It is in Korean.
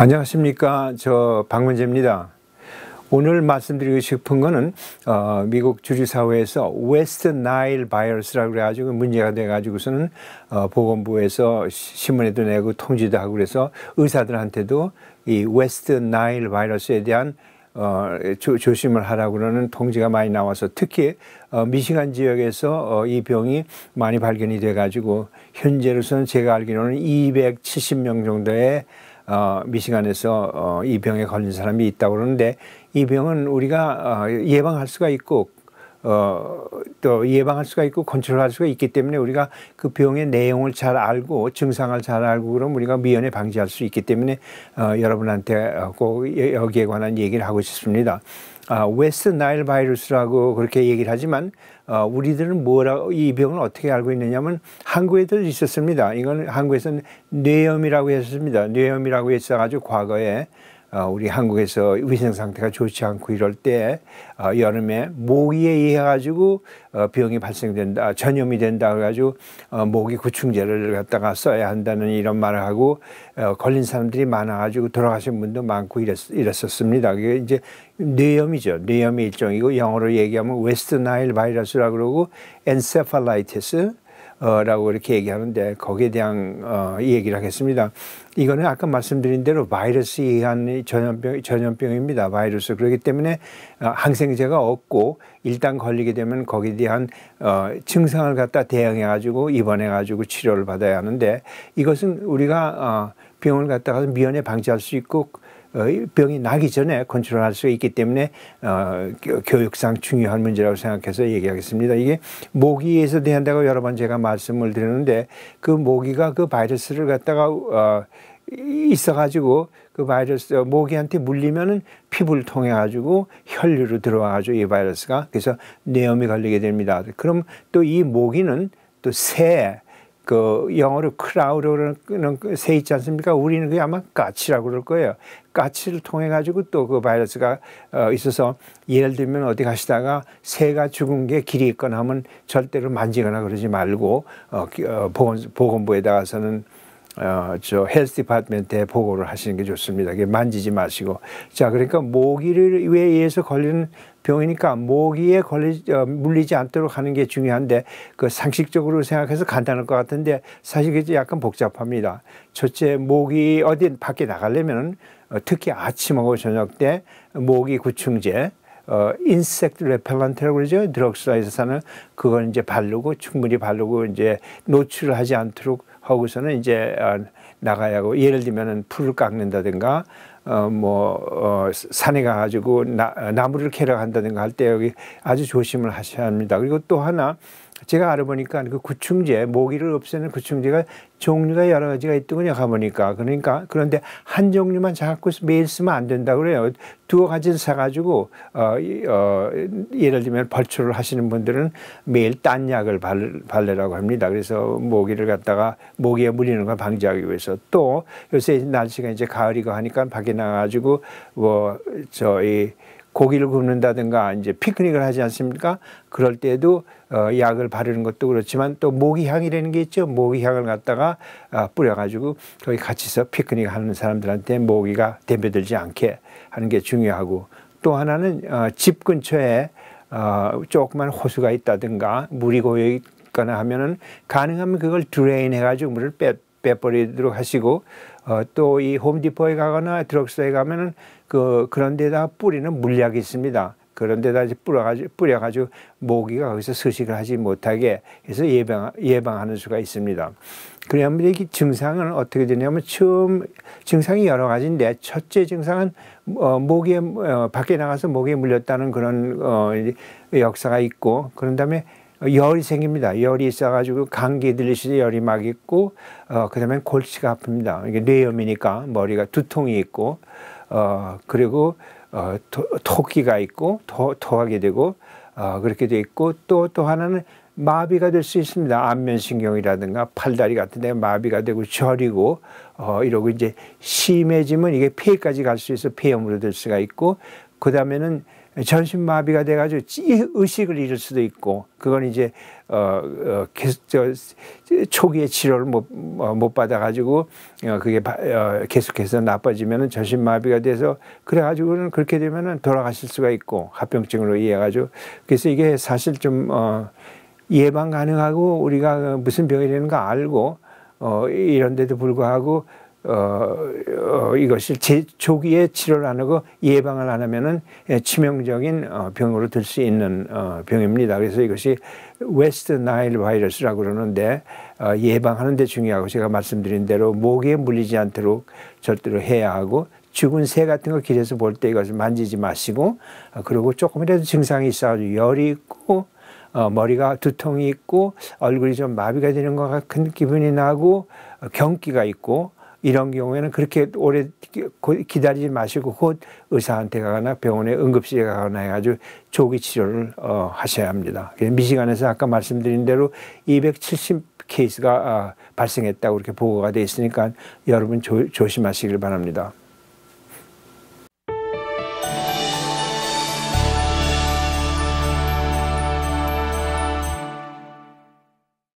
안녕하십니까. 저 박문재입니다. 오늘 말씀드리고 싶은 거는 어, 미국 주지사회에서 웨스트 나일 바이러스라고 그래가지고 문제가 돼가지고서는 어, 보건부에서 신문에도 내고 통지도 하고 그래서 의사들한테도 이 웨스트 나일 바이러스에 대한 어, 조, 조심을 하라고 그러는 통지가 많이 나와서 특히 어, 미시간 지역에서 어, 이 병이 많이 발견이 돼가지고 현재로서는 제가 알기로는 270명 정도의 어, 미시간에서 어, 이 병에 걸린 사람이 있다고 그러는데 이 병은 우리가 어, 예방할 수가 있고 어, 또 예방할 수가 있고 컨트롤할 수가 있기 때문에 우리가 그 병의 내용을 잘 알고 증상을 잘 알고 그럼 우리가 미연에 방지할 수 있기 때문에 어, 여러분한테 꼭 여기에 관한 얘기를 하고 싶습니다. 아, 웨스트 나일 바이러스라고 그렇게 얘기를 하지만 어, 우리들은 뭐라고 이 병을 어떻게 알고 있느냐면 한국에도 있었습니다. 이건 한국에서는 뇌염이라고 했습니다. 뇌염이라고 했어가지고 과거에 어, 우리 한국에서 위생 상태가 좋지 않고 이럴 때 어, 여름에 모기에 의해 가지고 어, 병이 발생된다 전염이 된다 그래가지고 모기 구충제를 갖다가 써야 한다는 이런 말을 하고 걸린 사람들이 많아가지고 돌아가신 분도 많고 이랬, 이랬었습니다. 그게 이제 뇌염이죠. 뇌염의 일종이고 영어로 얘기하면 웨스트 나일 바이러스라고 그러고 엔세팔라이티스 어, 라고 이렇게 얘기하는데 거기에 대한 어, 얘기를 하겠습니다. 이거는 아까 말씀드린 대로 바이러스에 의한 전염병, 전염병입니다. 바이러스. 그렇기 때문에 어, 항생제가 없고 일단 걸리게 되면 거기에 대한 어, 증상을 갖다 대응해 가지고 입원해 가지고 치료를 받아야 하는데 이것은 우리가 어, 병을 갖다가 미연에 방지할 수 있고 어, 병이 나기 전에 컨트롤할 수 있기 때문에 어, 교육상 중요한 문제라고 생각해서 얘기하겠습니다. 이게 모기에서 대한다고 여러 번 제가 말씀을 드렸는데 그 모기가 그 바이러스를 갖다가 어, 있어가지고 그 바이러스 모기한테 물리면은 피부를 통해 가지고 혈류로 들어와 가지고 이 바이러스가 그래서 뇌염이 걸리게 됩니다. 그럼 또 이 모기는 또새 그 영어로 크라우드라는 그새 있지 않습니까? 우리는 그게 아마 까치라고 그럴 거예요. 까치를 통해 가지고 또 그 바이러스가 어 있어서 예를 들면 어디 가시다가 새가 죽은 게 길이 있거나 하면 절대로 만지거나 그러지 말고 어, 어 보건, 보건부에다가서는 어, 저 헬스 디파트멘트에 보고를 하시는 게 좋습니다. 만지지 마시고. 자, 그러니까 모기를 왜 의해서 걸리는 병이니까 모기에 걸리, 어, 물리지 않도록 하는 게 중요한데 그 상식적으로 생각해서 간단할 것 같은데 사실 이게 약간 복잡합니다. 첫째, 모기 어디 밖에 나가려면 어, 특히 아침하고 저녁 때 모기 구충제 어, 인섹트 레펠런트라고 그러죠. 드럭스토어에서 사는 그걸 이제 바르고 충분히 바르고 이제 노출을 하지 않도록 하고서는 이제 어, 나가야 하고 예를 들면은 풀을 깎는다든가 어, 뭐, 어, 산에 가가지고 나, 나무를 캐러 간다든가 할 때 여기 아주 조심을 하셔야 합니다. 그리고 또 하나, 제가 알아보니까 그 구충제, 모기를 없애는 구충제가 종류가 여러 가지가 있더군요, 가보니까. 그러니까, 그런데 한 종류만 자꾸 매일 쓰면 안 된다 그래요. 두어 가지를 사가지고, 어, 어, 예를 들면 벌초를 하시는 분들은 매일 딴 약을 발, 발레라고 합니다. 그래서 모기를 갖다가 모기에 물리는 걸 방지하기 위해서 또 요새 날씨가 이제 가을이고 하니까 밖에 나가가지고 뭐, 저희, 고기를 굽는다든가 이제 피크닉을 하지 않습니까? 그럴 때도 어, 약을 바르는 것도 그렇지만 또 모기향이라는 게 있죠. 모기향을 갖다가 어, 뿌려가지고 거기 같이서 피크닉 하는 사람들한테 모기가 덤벼들지 않게 하는 게 중요하고 또 하나는 어, 집 근처에 어, 조그만 호수가 있다든가 물이 고여 있거나 하면은 가능하면 그걸 드레인 해가지고 물을 빼, 빼버리도록 하시고 어, 또 이 홈디포에 가거나 드럭스에 가면은 그 그런 데다 뿌리는 물약이 있습니다. 그런 데다 이제 뿌려가지고, 뿌려가지고 모기가 거기서 서식을 하지 못하게 해서 예방, 예방하는 수가 있습니다. 그러면 이 증상은 어떻게 되냐면 처음 증상이 여러 가지인데 첫째 증상은 어, 모기에 어, 밖에 나가서 모기에 물렸다는 그런 어, 역사가 있고 그런 다음에 열이 생깁니다. 열이 있어가지고 감기 들리시죠? 열이 막 있고, 어, 그 다음에 골치가 아픕니다. 이게 뇌염이니까 머리가 두통이 있고, 어, 그리고, 어, 토, 토끼가 있고, 토, 토하게 되고, 어, 그렇게 돼 있고, 또, 또 하나는 마비가 될 수 있습니다. 안면신경이라든가 팔다리 같은 데 마비가 되고 저리고, 어, 이러고 이제 심해지면 이게 폐까지 갈 수 있어 폐염으로 될 수가 있고, 그 다음에는 전신마비가 돼가지고 의식을 잃을 수도 있고 그건 이제 어, 어 계속 저 초기에 치료를 못, 어, 못 받아가지고 어, 그게 바, 어, 계속해서 나빠지면은 전신마비가 돼서 그래가지고는 그렇게 되면은 돌아가실 수가 있고 합병증으로 이해가지고. 그래서 이게 사실 좀 어, 예방 가능하고 우리가 무슨 병이 되는가 알고 어, 이런데도 불구하고 어, 어, 이것을 제, 조기에 치료를 안 하고 예방을 안 하면은 예, 치명적인 어, 병으로 들 수 있는 어, 병입니다. 그래서 이것이 웨스트 나일 바이러스라고 그러는데 어, 예방하는 데 중요하고 제가 말씀드린 대로 목에 물리지 않도록 절대로 해야 하고 죽은 새 같은 거 길에서 볼 때 이것을 만지지 마시고 어, 그리고 조금이라도 증상이 있어가지고 열이 있고 어, 머리가 두통이 있고 얼굴이 좀 마비가 되는 것 같은 기분이 나고 어, 경기가 있고 이런 경우에는 그렇게 오래 기다리지 마시고 곧 의사한테 가거나 병원에 응급실에 가거나 해가지고 조기 치료를 어, 하셔야 합니다. 미시간에서 아까 말씀드린 대로 270 케이스가 어, 발생했다고 이렇게 보고가 돼 있으니까 여러분 조, 조심하시길 바랍니다.